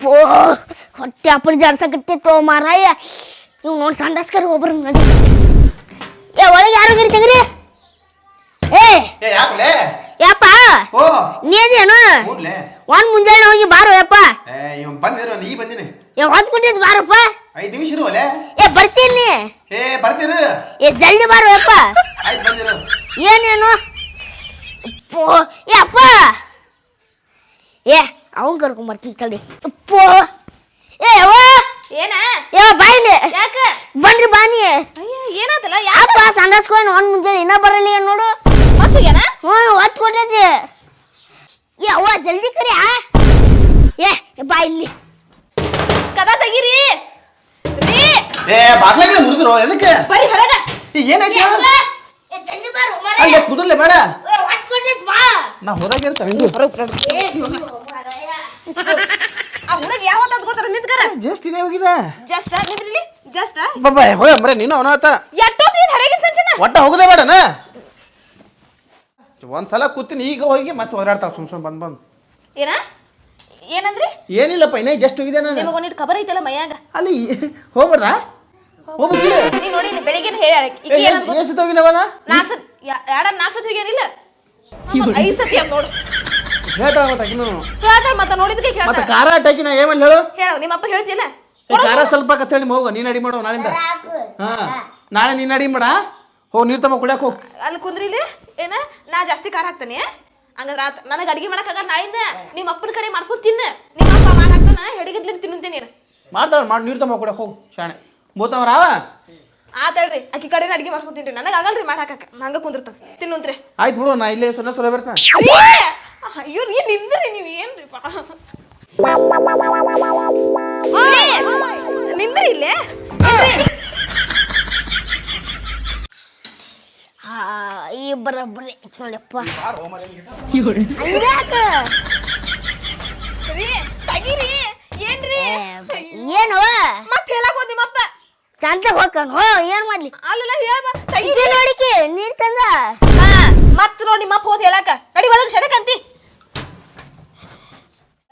ಪೋ ಹೊಟ್ಟೆ ಅಪ್ಪನ ಜಾಡ್ಸಕತ್ತಿತ್ತು ಮಾರಾಯ ನೀವು ನೋಡಿ ಸಂಡಸ್ಕರ್ ಒಬ್ರು ನಡಿ ಏ ಒಳಗೆ ಯಾರು ಬಿರಿ ತೆಗ್ರಿ ಏ ಏ ಯಾಕಲೆ ಯಪ್ಪ ಓ ನೀದೇನು ಹ್ಞೂನ್ಲೆ ಒಂದ್ ಮುಂಜಾನೆ ಹೋಗಿ ಬಾರೋ ಯಪ್ಪ ಏ ಇವ್ ಬಂದಿರೋ ನೀ ಬಂದಿನಿ ಏ ಹೊತ್ತು ಕೊಟ್ಟಿದ್ ಬಾರಪ್ಪ. ಐದು ನಿಮಿಷ ಇರುವಲೆ ಏ ಬರ್ತೀನಿ ಏ ಬರ್ತೀರು. ಏ ಜಲ್ದಿ ಬಾರೋ ಯಪ್ಪ. ಆಯ್ತು ಬಂದಿರು. ಏನೇನು? ಪೋ ಏ ಅಪ್ಪ. ಏ ಅವನ್ ಕರ್ಕೊಂಡ್ ಬರ್ತೀನಿ ತಡಿ. ಅಪ್ಪೋ. ಏ ಏನ? ಏ ಬಾಯಿಲಿ ಯಾಕ? ಬನ್ರಿ ಬಾನಿ ಅಯ್ಯ ಏನಾತಲ್ಲ ಯಾಕ? ಅಪ್ಪ ಸಂಡಸ್ಕೊಂಡು ಒಂದ್ ಮುಂಜಾನೆ ಇನ್ನ ಬರಲಿ ನೋಡು. ಹ್ಞೂ ಹೊತ್ತು ಏ ಅವ್ವ ಜಲ್ದಿ ಕರಿ ಆ ಏ ಬಾ ಇಲ್ಲಿ. ಕದ ತೆಗೀರಿ. ರೀ. ಏ ಬಾಗ್ಲಾಗ ಮುರಿದ್ರು ಎದಕ್ಕೆ? ಬರೀ ಹೊರಗ. ಏನಾಯ್ತು? ಕುದುರ್ಲೆ ಬೇಡ. ನಾ ಹೋದಾಗ. ಆ ಹುಡುಗ ಯಾವತ್ತ ಗೊತ್ತಾರ ನಿಂತ್ಕರ? ಜಸ್ಟ್ ಇದೇ ಹೋಗಿದ ಜಸ್ಟ್ ನಿಂದ್ರಿಲಿ ಜಸ್ಟ್ ಬಾಬಾ ಮರೆ ನೀನು ಹೊರಗಿನ ಸಂಚನ ಒಟ್ಟ ಹೋಗದೆ ಬೇಡನ ಒಂದ್ಸಲ ಕೂತೀನಿ ಈಗ ಹೋಗಿ ಮತ್ತೆ ಹೋರಾಡ್ತಾಳ ಸುಮ್ ಸುಮ್ ಬಂದ್ ಬಂದ್. ಏನ? ಏನಂದ್ರಿ? ಏನಿಲ್ಲಪ್ಪ ಇನ್ನೇ ಜಸ್ಟ್ ಹೋಗಿದೆ ನಾನು. ನಿಮಗೆ ಒಂದಿಟ್ಟು ಖಬರ್ ಐತಲ್ಲ ಮೈಯಾಗ? ಅಲ್ಲಿ ಹೋಗ್ಬಾರ್ದಾ ಹೋಗ್ಬಿಡ್ತಿ ನೀ ನೋಡಿ ಇಲ್ಲಿ ಬೆಳಿಗ್ಗೆ ಹೇಳ ಈಕಿ ಏನಂದ್ ಗೊತ್ತಾ? ಎಷ್ಟು ಹೋಗಿನವನ ನಾಲ್ಕ್ ಸತ್ ಎರಡ ನಾಲ್ಕು ಸತಿ ಹೋಗ್ಯಾನಿಲ್ಲ ಐದ್ ಸತಿ ಅಂತ ನೋಡು. ಹೇಳ್ತಾಳ ಮತ್ತೆ ಆಕಿನು. ಹೇಳ್ತಾರ ಮತ್ತ ನೋಡಿದಕ್ಕೆ ಮತ್ತೆ ಕೇಳ್ತಾರ ಖಾರ ಅಟ್ಟಾಕಿ ನಾ ಏಮಲ್ಲಿ ಹೇಳು? ಹೇಳ ನಿಮ್ಮಪ್ಪ ಹೇಳ್ತಿಲ್ಲ ಏ, ಖಾರ ಸ್ವಲ್ಪ ಕತ್ತೇಳಿ ಹೋಗ ನೀನ್ ಅಡಿ ಮಾಡೋ ನಾಳಿಂದ. ಹಾ. ನಾಳೆ ನೀನ್ ಅಡಿ ಮಾಡ. ಹೋಗ್ ನೀರ್ ತಮ್ಮ ಕುಡಿಯಕ್ ಹೋಗ್. ಅಲ್ಲಿ ಕುಂದ್ರಿಲಿ? ಏನ? ನಾ ಜಾಸ್ತಿ ಖಾರ ಹಾಕ್ತಾನೆ ಹಂಗಂದ್ರ ಆತ ನನಗೆ ಅಡಿಗೆ ಮಾಡಕ್ಕಾಗ ನಾಳಿಂದ ನಿಮ್ಮ ಅಪ್ಪನ ಕಡೆ ಮಾಡ್ಸೋ ತಿನ್ನು. ನಿಮ್ಮ ಅಪ್ಪ ಮಾಡಿ ಹಾಕ್ತಾನ ತಿನ್ನುತ್ತೆ ನೀನು. ಮಾಡ್ತಾಳ ಮಾಡಿ ನೀರು ತಮ್ಮ ಕುಡಿಯಕ್ ಹೋಗು ಶಾಣೆ. ಮೂತವ್ರ ರಾವ ಆತ ಅಕ್ಕಿ ಆಕಿ ಕಡೆನ ಅಡಿಗೆ ಮಾಡ್ಸ್ಕೊತೀನಿ ನನಗೆ ಆಗಲ್ರಿ ಮಾಡಾಕ ನಂಗೆ ಹಂಗ ಕುಂದಿರ್ತಾನ ತಿನ್ನುಂತ್ರಿ. ಆಯ್ತು ಬಿಡು ನಾ ಇಲ್ಲೇ ಸೊನ್ನೆ ಸೊಲ ಬರ್ತಾನೆ ಅಯ್ಯೋ ನೀ ನಿಂದ್ರಿ ನೀವು ಏನ್ರಿ? ಪಾ ನಿಂದ್ರಿ ಇಲ್ಲೇ ನಿಂದ್ರಿ. ಆ, ಈ ಬರಬ್ಬರಿ ನೋಡಪ್ಪ ಹಂಗ್ಯಾಕ? ರೀ, ತಗೀರಿ. ಏನ್ರಿ? ಏನು ಮತ್ತೆ ಹೇಳಕ್ ಹೋದ್ ನಿಮ್ಮಪ್ಪ. ಚಂತ ಹೋಗ್ಕನು ಏನ್ ಮಾಡ್ಲಿ? ಅಲ್ಲಲ್ಲ ಹೇಳ ತಗೀರಿ. ನೋಡಿಕಿ ನೀರ್ ತಂದ? ಹಾ ಮತ್ ನೋಡಿ ನಿಮ್ಮಪ್ಪ ಹೋದ್ ಹೇಳಕ. ನಡಿ ಒಳಗ್ ಅಂತಿ.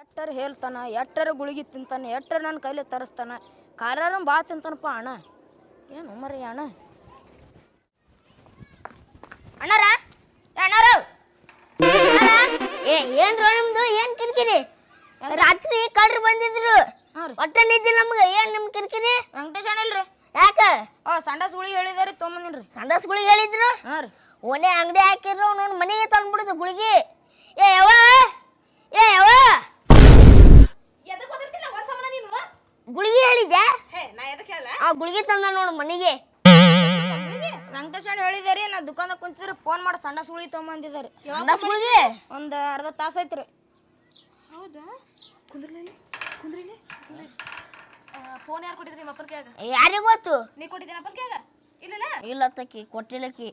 ಎಟ್ಟರ್ ಹೇಳ್ತಾನ ಎಟ್ಟರ ಗುಳಿಗೆ ತಿಂತಾನೆ ಎಟ್ಟರ ನನ್ನ ಕೈಲಿ ತರಿಸ್ತಾನ. ಖಾರಾರ ಬಾ ತಿಂತಾನಪ್ಪ ಅಣ್ಣ. ಏನು ಮರಿ ಅಣ್ಣ ಅಣ್ಣಾರ? ಅಣ್ಣಾರ? ಅಣ್ಣ, ಏ ಏನ್ರ ನಿಮ್ದು? ಏನ್ ಕಿರಿಕಿರಿ? ರಾತ್ರಿ ಕಳ್ರು ಬಂದಿದ್ರು. ರೀ. ಒಟ್ಟ ನಿದ್ದೆ ನಮ್ಗೆ. ಏನ್ ನಿಮ್ ಕಿರಿಕಿರಿ? ವೆಂಕಟೇಶ್ ಅಣ್ಣ ಇಲ್ರಿ. ಯಾಕ? ಓ ಸಂಡಾಸ್ ಗುಳಿಗೆ ಹೇಳಿದಾರಿ ತೊಗೊಂಬಂದಿನ್ರಿ. ಸಂಡಸ್ಗಳಿಗೆ ಹೇಳಿದ್ರು? ಹಾಂ ರೀ. ಓನೆ ಅಂಗಡಿ ಹಾಕಿದ್ರು ನೋಡ್ ಮನೆಗೆ ತಂದ್ಬಿಡುದು ಗುಳಿಗೆ. ಏ ಯಾವ ಏ ಯಾವ ಗುಳಿಗೆ ಹೇಳಿದ್ಯಾ? ಆ ಗುಳಿಗೆ ತಂದ ನೋಡು ಮನೆಗೆ. ವೆಂಕಟೇಶ್ ಅಣ್ಣ ಹೇಳಿದಾರಿ ನಾ ದುಕಾನ್ದಾಗ ಕುಂತಿದ್ರೆ ಫೋನ್ ಮಾಡಿ ಸಣ್ಣ ಸುಳಿ ತೊಗೊಂಬಂದಿದ್ದಾರೆ. ಸಣ್ಣ ಗುಳಿಗೆ ಒಂದು ಅರ್ಧ ತಾಸು ಐತ್ರಿ ಹೌದಾ? ಕುಂದ್ರಿ ಕುಂದ್ರಿ ಫೋನ್ ಯಾರು ಕೊಟ್ಟಿದ್ರಿ ನಿಮ್ಮ ಅಪ್ಪನ ಕೈಯಾಗ? ಯಾರಿಗ್ ಗೊತ್ತು? ನೀ ಕೊಟ್ಟಿದ್ದೀನಿ ಅಪ್ಪನ ಕೈಯಾಗ? ಇಲ್ಲ ಇಲ್ಲ ತಕ್ಕಿ ಕೊಟ್ಟಿಲ್ಲಕ್ಕಿ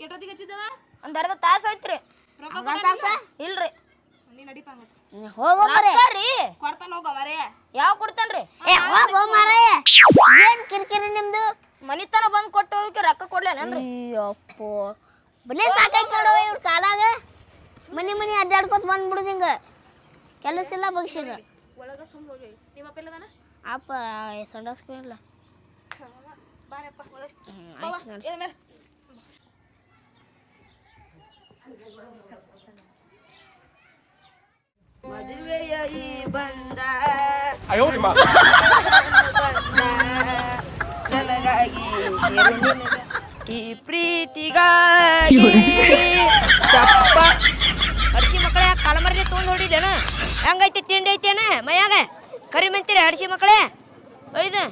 ಎಷ್ಟೊತ್ತಿಗೆ ಹಚ್ಚಿದ್ದವ? ಒಂದು ಅರ್ಧ ತಾಸು ಐತ್ರಿ ರೊಕ್ಕ ತಾಸ? ಇಲ್ರಿ. ನೀ ನಡಿಪ ಹೋಗೋ. ಮರೆ ಕೊಡ್ತಾನ ಹೋಗ ಮರೇ ಯಾವ ಕೊಡ್ತಾನ್ರಿ? ಏ ಹೋಗೋ ಮರೆ ಏನ್ ಕಿರಿಕಿರಿ ನಿಮ್ದು? ಮನಿತನ ಬಂದು ಕೊಟ್ಟು ಹೋಗಿ ರೊಕ್ಕ ಕೊಡ್ಲೇನೇನ್ರಿ? ಅಯ್ಯಪ್ಪೋ ಬನ್ನಿ ಸಾಕೈತಿ ನೋಡವ ಇವ್ರ ಕಾಲಾಗ. ಮನಿ ಮನಿ ಅಡ್ಡಾಡ್ಕೊತ ಬಂದ್ಬಿಡುದು ಹಿಂಗ. ಕೆಲಸ ಇಲ್ಲ ಬಗ್ಸಿರ ಒಳಗ ಸುಮ್ ಹೋಗಿ. ನಿಮ್ಮ ಅಪ್ಪ ಇಲ್ಲದಾನ ಅಪ್ಪ ಬಾರಪ್ಪ ಒಳಗ್. ಮೇಲೆ. ಮದುವೆಯ ಈ ಬಂದ ನನಗಾಗಿ ಶಿರನಿನ ಈ ಪ್ರೀತಿಗಾಗಿ ಚಪ್ಪ. ಹರ್ಷಿ ಮಕ್ಕಳೇ ಕಾಲಮರ್ಲಿ ತೊಗೊಂಡು ಹೊಡಿದೇನ ಹೆಂಗೈತಿ ತಿಂಡಿ ಐತೇನ ಮೈಯಾಗ ಕರಿ ಮಂತೀರಿ ಹರ್ಷಿ ಮಕ್ಕಳೇ. ಒಯ್ದು.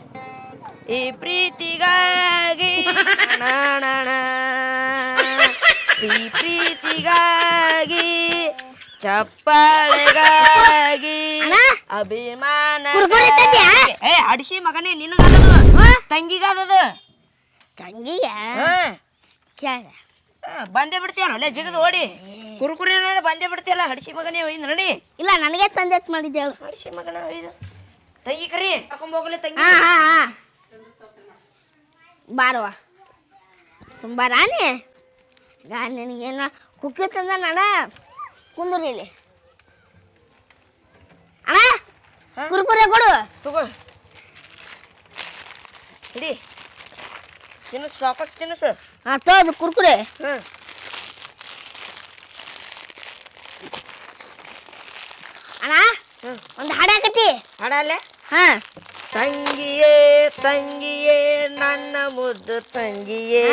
ಈ ಪ್ರೀತಿಗಾಗಿ. ಈ ಪ್ರೀತಿಗಾಗಿ ಚಪ್ಪಾಳೆಗಾಗಿ ಅಭಿಮಾನ? ಏ ಅಡಿಸಿ ಮಗನೇ ನಿನಗದದು. ತಂಗಿಗದದು? ಅದದು ತಂಗಿಗೆ ಕೇಳ ಬಂದೇ ಬಿಡ್ತೀಯಲ್ಲ ಅಲ್ಲೇ ಜಿಗದು ಓಡಿ. ಕುರುಕುರಿ ನೋಡಿ ಬಂದೇ ಬಿಡ್ತೀಯಲ್ಲ ಹಡಿಸಿ ಮಗನೇ ಒಯ್ದು ನೋಡಿ. ಇಲ್ಲ ನನಗೆ ತಂದೆ ಮಾಡಿದ್ದೆ ಅವಳು ಹಡಿಸಿ ಮಗನ ಒಯ್ದು. ತಂಗಿ ಕರಿ. ಹೋಗ್ಲಿ ತಂಗಿ. ಹಾ ಹಾ ರಾಣಿ ಬಾರವ್ವ. ಸುಂಬಾರಾನಿ ಈಗ ನಿನಗೇನ ಕುಕ್ಕಿ ತಂದ ಅಣ್ಣ ಕುಂದ್ರಿ ಇಲ್ಲಿ ಅಣ್ಣ ಕುರ್ಕುರೆ ಕೊಡು. ತಗೋ. ಹಿಡಿ. ತಿನ್ನಿಸ್ ಸಾಕಷ್ಟು ತಿನ್ನಿಸು. ಹಾ ತೋದು ಕುರ್ಕುರೆ. ಹ್ಞೂ ಅಣ್ಣ ಒಂದು ಹಾಡಾಕತಿ ಹಾಡಲ್ಲೇ ಹಾಂ. ತಂಗಿಯೇ ತಂಗಿಯೇ ನನ್ನ ಮುದ್ದು ತಂಗಿಯೇ.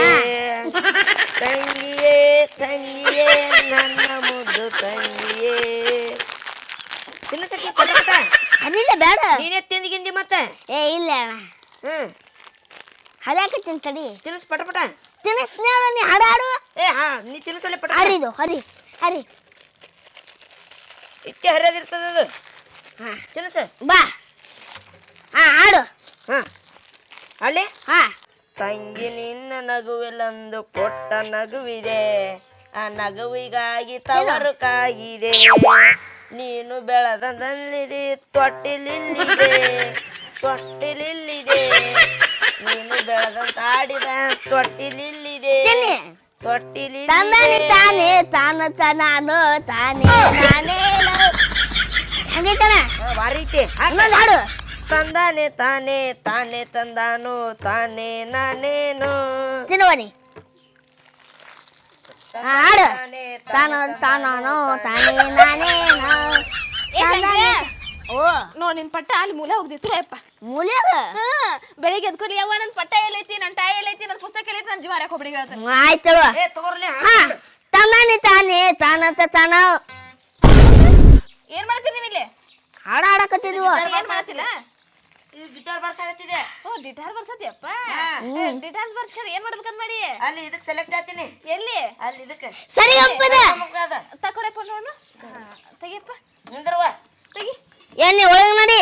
ತಂಗಿಯೇ ತಂಗಿಯೇ ನನ್ನ ಮುದ್ದು ತಂಗಿಯೇ. ತಿನ್ನತಕ್ಕೆ ಅದಿಲ್ಲ ಬೇಡ. ನೀನೇ ತಿಂದಿಗಿಂದಿ ಮತ್ತೆ? ಏ ಇಲ್ಲ ಅಣ್ಣ. ಹ್ಮ್. ಹರಿಯಾಕತ್ತೀನಿ ತಡಿ. ತಿನ್ನಿಸ್ ಪಟ ಪಟ. ಅಣ್ಣ ನೀ ಹಾಡು ಏ ಹಾ ನೀ ತಿನ್ನಿಸಲ್ಲ ಪಟ ಪಟ. ಹರಿದು ಹರಿ ಹರಿ. ಇಟ್ಟೆ ಹರಿಯೋದಿರ್ತದ ಅದು. ಹಾ. ತಿನ್ನಿಸ. ಬಾ. ಹಾ ಹಾಡು. ಹಾ. ಅಲ್ಲಿ ಹಾ. ತಂಗಿ ನಿನ್ನ ನಗುವಿಲ್ಲೊಂದು ಕೊಟ್ಟ ನಗುವಿದೆ. ಆ ನಗುವಿಗಾಗಿ ತವರು ಕಾಗಿದೆ. ನೀನು ಬೆಳೆದಂದಲ್ಲಿದೆ ತೊಟ್ಟಿಲಿಲ್ಲಿದೆ ತೊಟ್ಟಿಲಿಲ್ಲಿದೆ. ನೀನು ಬೆಳೆದಂತ ಆಡಿದ ತೊಟ್ಟಿಲಿಲ್ಲಿದೆ ತಿನ್ನಿ. ತಂದಾನೆ ತಾನೇ ತಾನು ತಾನು ತಾನೇ ನಾನೇ ಹಂಗೈತನ ಹಾ, ಭಾರಿ ಐತಿ ಹಾಕ್. ಇನ್ನೊಂದು ಹಾಡು. ತಂದಾನೆ ತಾನೇ ತಾನೇ ತಂದಾನು ತಾನೇ ನಾನೇನು. ತಿನ್ನುವನಿ. ಹಾಡು. ತಾನು ತಾನು ತಾನೇ ನಾನೇನು. ಓ. ನೋ ನಿನ್ ಪಟ್ಟ ಅಲ್ಲಿ ಮೂಲೆ ಹೋಗ್ದಿತ್ತು ಅಪ್ಪ ಮೂಲ್ಯಾಗ ಹಾ ಬೆಳಿಗ್ಗೆ ಎದ್ಕೊಲಿ ಯವ್ವ ನನ್ ಪಟ್ಟ ಎಲ್ಲೈತಿ ನನ್ ಟಾಯ್ ಎಲ್ಲೈತಿ ನನ್ ಪುಸ್ತಕ ಎಲ್ಲೈತಿ ನನ್ ಜೀವ ಯಾಕೆ ಒಬ್ಬಡಿಗೆ ಹೇಳ್ತಾನೆ ಆಯ್ತವ ಏ ತಗೋರ್ಲಿ ಹಾ. ತಂದಾನೆ ತಾನೇ ತಾನ ತಾನ. ಏನ್ ಮಾಡ್ತೀರಿ ನೀವು ಇಲ್ಲಿ ಹಾಡ ಹಾಡಕತ್ತಿದ್ವು. ಏನ್ ಮಾಡತ್ತಿಲ್ಲ? ಗಿಟಾರ್ ಬರ್ಸಾಗತ್ತಿದೆ ಓ ಡಿಟಾರ್ ಬರ್ಸತಿಯಪ್ಪ ಹಾ. ಡಿಟಾರ್ ಬರ್ಸ್ಕರ್ ಏನ್ ಮಾಡ್ಬೇಕಂತ ಮಾಡಿ? ಅಲ್ಲಿ ಇದಕ್ಕೆ ಸೆಲೆಕ್ಟ್ ಆಗ್ತೀನಿ ಎಲ್ಲಿ? ಅಲ್ಲಿ ಇದಕ್ಕೆ. ಸರಿ ಒಪ್ಪದ. ಅದ. ತಕೊಳಪ್ಪ ನೋಡು ತೆಗಿಯಪ್ಪ. ನಿಂದ್ರವ ತೆಗಿ. ಎಣ್ಣೆ ಒಳಗೆ ನೋಡಿ.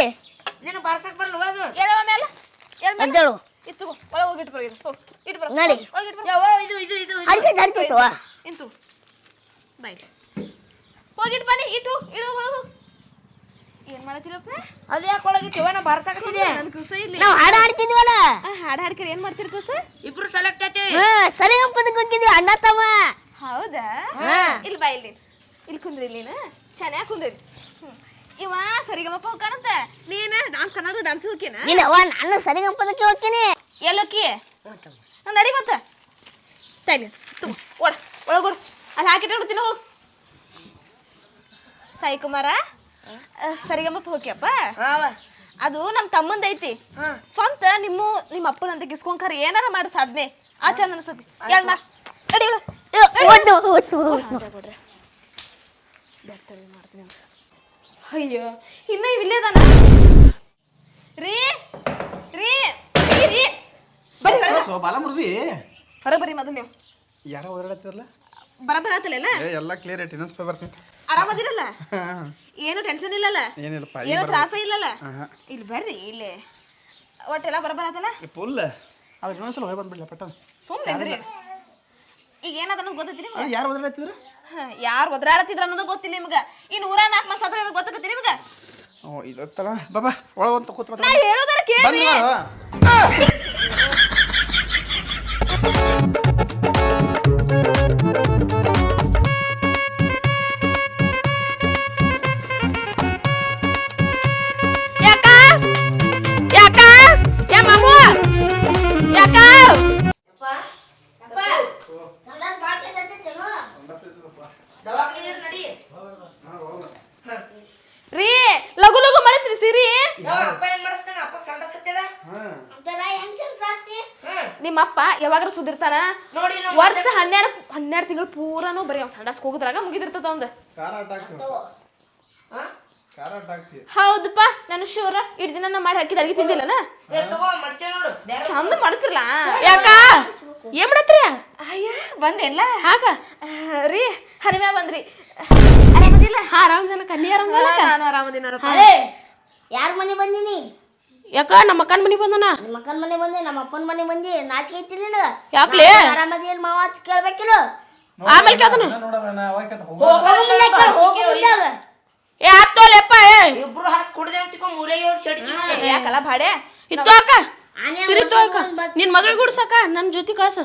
ನೀನು ಬರ್ಸಕ್ ಬರಲ್ಲ ಅದು ಎಳವ ಮೇಲೆ ಎಳ್ ಮೇಲೆ. ಎದ್ದೇಳು. ಇತ್ತು ಒಳಗೆ ಹೋಗಿ ಇಟ್ಟು ಬರೋದು. ಹೋಗಿ ಇಟ್ಟು ಬರೋ. ನಡಿ. ಒಳಗೆ ಇಟ್ಟು ಬರೋ. ಯಾವ ಇದು ಇದು ಇದು ಅಡಿಕೆ ಹರಿತೈತವ ಇಂತು ಬಾಯ್. ಹೋಗಿಟ್ ಬನ್ನಿ ಇಟ್ಟು ಇಡು ಒಳಗು ಏನ್ ಮಾಡತ್ತೀರಪ್ಪ? ಅದು ಯಾಕೆ ಒಳಗಿಟ್ಟಿವ ನಾ ಬರ್ಸಾಕತ್ತಿದೆ ನನ್ ಕುಸ ಇಲ್ಲಿ ನಾವು ಹಾಡು ಹಾಡ್ತಿದ್ವಲ್ಲ? ಹಾಡು ಹಾಡ್ಕರಿ ಏನ್ ಮಾಡ್ತೀರಿ ಕುಸ? ಇಬ್ರು ಸೆಲೆಕ್ಟ್ ಆಯ್ತೀವಿ. ಹಾ ಸರಿ ಒಪ್ಪದಕ್ಕೆ ಹೋಗಿದ್ವಿ ಅಣ್ಣ ತಮ್ಮ. ಹೌದಾ? ಹಾ. ಇಲ್ಲಿ ಬಾ ಇಲ್ಲಿ. ಇಲ್ಲಿ ಕುಂದ್ರಿ ಇಲ್ಲಿನ ಚೆನ್ನಾಗಿ ಕುಂದ್ರಿ. ಹ್ಮ್. ಇವ ಸರಿಗಮಪ್ಪ ಹೋಗ್ಕಾನಂತೆ ನೀನ ಡಾನ್ಸ್ ಕನ್ನಡ ಡಾನ್ಸ್ ಹೋಗ್ಯನ ನೀನು ಅವ್ವ ನಾನು ಸರಿಗಂಪದಕ್ಕೆ ಹೋಗ್ತೀನಿ ಎಲ್ಲೋಕಿ? ನಡಿ ಮತ್ತ. ತೈಲಿ ತು ಒಳ ಒಳಗೋಡು ಅಲ್ಲಿ ಹಾಕಿಟ್ಟಿಡ್ತೀನಿ ಹೋಗು. ಸಾಯಿ ಕುಮಾರ ಸರಿಗಮಪ್ಪ ಹೋಗ್ಯಪ್ಪ? ಅದು ನಮ್ಮ ತಮ್ಮಂದ ಐತಿ. ಸ್ವಂತ ನಿಮ್ಮ ನಿಮ್ಮ ಅಪ್ಪನಂತ ಕಿಸ್ಕೊಂಡ್ಕಾರ ಏನಾರ ಮಾಡಿ ಸಾಧನೆ. ಆ ಚಂದ ಅನಿಸ್ತತಿ. ಹೇಳ್ ಮಾ. ನಡಿ ಇವ್ಳು. ಅಯ್ಯೋ ಇನ್ನ ಇವಿಲ್ಲೇದಾನ ರೀ ರೀ ರೀ ರೀ. ಬರ್ರಿ ಬರ್ರಿ. ಸೊ ಬಾಲ ಮುರ್ದಿ ಹೊರ ಬರ್ರಿ ಮೊದಲು ನೀವು. ಯಾರೋ ಓಡಾಡತ್ತಿರಲ್ಲ ಬರ ಬರತ್ತಲ್ಲ ಏ ಎಲ್ಲ ಕ್ಲಿಯರ್ ಐತಿ ಇನ್ನೊಂದು ಬರ್ತೀನಿ. ಆರಾಮದಿರಲ್ಲ ಏನು ಟೆನ್ಷನ್ ಇಲ್ಲಲ್ಲ? ಏನಿಲ್ಲಪ್ಪ ಏನೋ ತ್ರಾಸ ಇಲ್ಲಲ್ಲ? ಇಲ್ಲಿ ಬರ್ರಿ ಇಲ್ಲಿ. ಒಟ್ಟೆಲ್ಲ ಬರಬರತ್ತಲ್ಲ ಫುಲ್ ಅದ್ರ ಇನ್ನೊಂದ್ಸಲ ಹೋಗಿ ಬಂದ್ಬಿಡ್ಲ ಪಟ್ಟ. ಸುಮ್ಮನೆ ಈಗ ಏನದ ಗೊತ್ತೈತಿ ಯಾರು ಓಡಾಡತ್ತಿದ್ರು ಯಾರು ಒದ್ರಾಡತ್ತಿದ್ರ ಅನ್ನೋದು ಗೊತ್ತಿಲ್ಲ ನಿಮ್ಗ. ಇನ್ ನೂರ ನಾಲ್ಕು ಮಂದಿ ಸತ್ರ ಗೊತ್ತಾಗತ್ತಿ ನಿಮ್ಗ? ಓ ಇದತ್ತಲ್ಲ ಬಾಬಾ ಒಳಗೊಂತ ಕೂತ್ ನಾ ಹೇಳೋದಾರ ಕೇಳಿ. ಅಪ್ಪ ಏನ್ ಮಾಡಿಸ್ತಾನ? ಅಪ್ಪ ಸಂಡ ಸತ್ಯದ? ನಿಮ್ಮಪ್ಪ ಯಾವಾಗ್ರ ಸುದಿರ್ತಾನ ನೋಡಿ ನಾವು ವರ್ಷ ಹನ್ನೆರಡು ಹನ್ನೆರಡು ತಿಂಗಳು ಪೂರಾನು ಬರೀ ಅವ್ನು ಸಂಡಾಸ್ಕ್ ಹೋಗುದ್ರಾಗ ಮುಗಿದಿರ್ತದ ಅವಂದ. ಖಾರ ಹಾಕಿ. ಹಾ? ಖಾರ ಹಾಕಿ. ಹೌದಪ್ಪ ನಾನು ಶೂರ ಇಡ್ ದಿನ ನಾ ಮಾಡಿ ಹಾಕಿದ ಅಡಿಗೆ ತಿಂದಿಲ್ಲನ? ಏ ತಗೋ ಮಡ್ಚೆ ನೋಡು. ಬ್ಯಾರೆ ಚಂದ ಮಾಡಿಸ್ರಲ್ಲ ಯಾಕ? ಏನ್ ಮಾಡತ್ರಿ? ಅಯ್ಯ ಬಂದೆಲ್ಲ ಹಾಕ ರೀ ಹರಿಮ್ಯಾ ಬಂದ್ರಿ. ಆರಾಮದಿಲ್ಲ ಹಾ ಆರಾಮದಿನ ಕನ್ನಿ ಆರಾಮದಿಲ್ಲ ನಾನು ಆರಾಮದಿನ ನೋಡಪ್ಪ. ಯಾರ ಮನೆ ಬಂದಿನಿ ಯಾಕ ನಮ್ಮ ಅಕ್ಕನ ಮನೆ ಬಂದನ ನಿಮ್ಮ ಅಕ್ಕನ ಮನೆ ಬಂದೆ ನಮ್ಮ ಅಪ್ಪನ ಮನೆ ಬಂದಿ ನಾಚಿಕೆ ಐತಿ ನಿನಗ ಯಾಕ್ಲೆ ಏನ್ ಮಾವ ಅಂತ ಕೇಳ್ಬೇಕಿಲ್ಲ ಆಮೇಲೆ ಕೇಳ್ತಾನ ಹೋಗು. ಮುಂದೆ ಕೇಳು, ಹೋಗೋ ಮುಂದಾಗ. ಏ ಹತ್ತೋಲೆಪ್ಪ ಏ ಇಬ್ರು ಹಾಕಿ ಕುಡ್ದೆ ಅಂತಿಕೊ ಮೂಲೆಗೆ ಹೋಗಿ ಸೆಡ್ಕಿ ಯಾಕಲ್ಲ ಭಾಡೆ ಇತ್ತು ಅಕ್ಕ ಸಿರಿ ತೋ ಅಕ್ಕ ನಿನ್ ಮಗಳಿಗೆ ಗುಡ್ಸಕ್ಕ ನಮ್ ಜೊತೆ ಕಳ್ಸ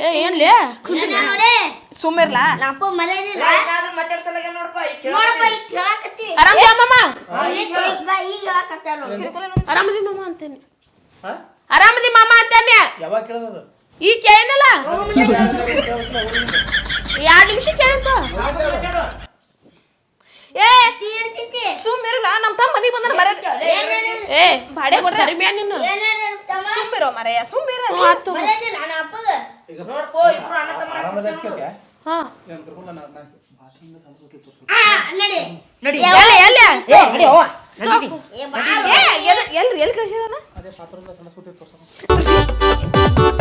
ಏ ಏನ್ಲೇ ನೋಡಿ ಸುಮ್ಮಿರ್ಲಾ ಮನೆ ಮರ್ಯಾದಿಲ್ಲ ಮಾತಾಡ್ಸಲಾಗ ನೋಡಪ್ಪ ನೋಡಪ್ಪ ಈಗ ಹೇಳಕತ್ತಿ ಆರಾಮದಿ ಅಮ್ಮಮ್ಮ ಈಗ ಈಗ ಹೇಳಕತ್ತಾರ ನೋಡಿ. ಆರಾಮದಿ ಮಾಮ ಅಂತೇನೆ. ಹಾ? ಆರಾಮದಿ ಮಾಮ ಅಂತೇನೆ. ಯಾವಾಗ ಕೇಳೋದು ಈ ಕೇಳಲ್ಲ ಎರಡ್ ನಿಮಿಷ ಕೇಳಂತ ಏ ಸುಮ್ಮಿರಲ್ಲ ನಮ್ ತಮ್ಮ ಮನಿಗೆ ಬಂದ್ರ ಮರ್ಯಾದ. ಏ ಬಾಡೆ ಕೊಡ್ರಿ ಕರಿಮ್ಯಾ ನೀನು ಸುಮ್ಮಿರೋ ಮರೆಯ ಸುಮ್ಮಿರ ಆತು. ಅಪ್ಪಗ ನೋಡ್ಕೋ ಇಬ್ರು ಅಣ್ಣ ತಮ್ಮ ಹಾ. ನಡಿ. ಎಲ್ಲಿ ಎಲ್ಲಿ? ಏ ನಡಿ ಅವ್ವ. ಏ ಏ ಎಲ್ಲಿ ಎಲ್ಲಿ ಎಲ್ಲಿ ಅದೇ ತೋರ್ಸೋಣ